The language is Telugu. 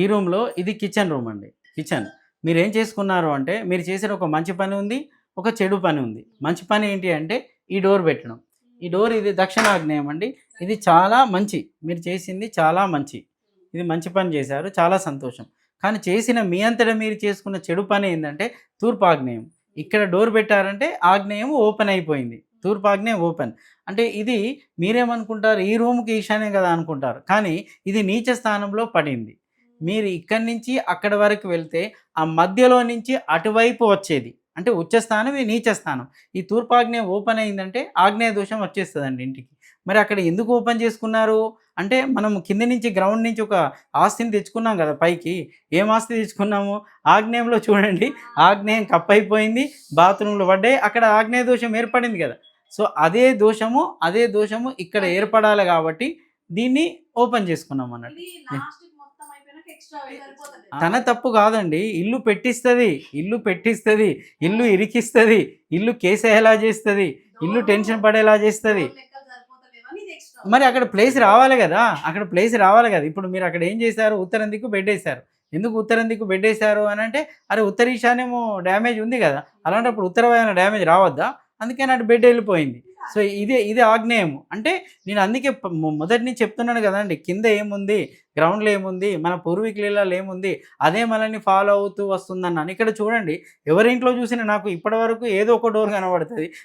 ఈ రూమ్లో ఇది కిచెన్ రూమ్ అండి. కిచెన్. మీరు ఏం చేసుకున్నారు అంటే మీరు చేసిన ఒక మంచి పని ఉంది ఒక చెడు పని ఉంది. మంచి పని ఏంటి అంటే ఈ డోర్ పెట్టడం. ఈ డోర్ ఇది దక్షిణాగ్నేయం అండి. ఇది చాలా మంచి. మీరు చేసింది చాలా మంచి. ఇది మంచి పని చేశారు చాలా సంతోషం. కానీ చేసిన మీ అంతటా మీరు చేసుకున్న చెడు పని ఏంటంటే తూర్పు ఆగ్నేయం ఇక్కడ డోర్ పెట్టారంటే ఆగ్నేయం ఓపెన్ అయిపోయింది. తూర్పు ఆగ్నేయం ఓపెన్. అంటే ఇది మీరేమనుకుంటారు ఈ రూమ్కి ఈశాన్యం కదా అనుకుంటారు. కానీ ఇది నీచ స్థానంలో పడింది. మీరు ఇక్కడి నుంచి అక్కడ వరకు వెళ్తే ఆ మధ్యలో నుంచి అటువైపు వచ్చేది. అంటే ఉచ్చస్థానం నీచ స్థానం ఈ తూర్పు ఓపెన్ అయిందంటే ఆగ్నేయ దోషం వచ్చేస్తుందండి ఇంటికి. మరి అక్కడ ఎందుకు ఓపెన్ చేసుకున్నారు? అంటే మనం కింద నుంచి గ్రౌండ్ నుంచి ఒక ఆస్తిని తెచ్చుకున్నాం కదా పైకి. ఏం ఆస్తి తెచ్చుకున్నాము? ఆగ్నేయంలో చూడండి. ఆగ్నేయం కప్ అయిపోయింది బాత్రూంలో పడ్డాయి. అక్కడ ఆగ్నేయ దోషం ఏర్పడింది కదా. సో అదే దోషము అదే దోషము ఇక్కడ ఏర్పడాలి కాబట్టి దీన్ని ఓపెన్ చేసుకున్నాం అన్నట్టు తన తప్పు కాదండి. ఇల్లు పెట్టిస్తుంది. ఇల్లు పెట్టిస్తుంది. ఇల్లు ఇరికిస్తుంది. ఇల్లు కేసేలా చేస్తుంది. ఇల్లు టెన్షన్ పడేలా చేస్తుంది. మరి అక్కడ ప్లేస్ రావాలి కదా. అక్కడ ప్లేస్ రావాలి కదా. ఇప్పుడు మీరు అక్కడ ఏం చేశారు? ఉత్తరం దిక్కు బెడ్ వేశారు ఎందుకు ఉత్తరం దిక్కు బెడ్ వేశారు అని అంటే అరే ఉత్తర ఈశాన్యము డ్యామేజ్ ఉంది కదా. అలాంటప్పుడు ఉత్తరమైన డ్యామేజ్ రావద్దా? అందుకని అటు బెడ్ వెళ్ళిపోయింది. సో ఇదే ఇది ఆగ్నేయం. అంటే నేను అందుకే మొదటి నుంచి చెప్తున్నాను కదండి కింద ఏముంది గ్రౌండ్లో ఏముంది మన పూర్వీకులలో ఏముంది అదే మనల్ని ఫాలో అవుతూ వస్తుందన్నాను ఇక్కడ చూడండి ఎవరింట్లో చూసినా నాకు ఇప్పటి వరకు ఏదో ఒక డోర్ కనబడుతుంది.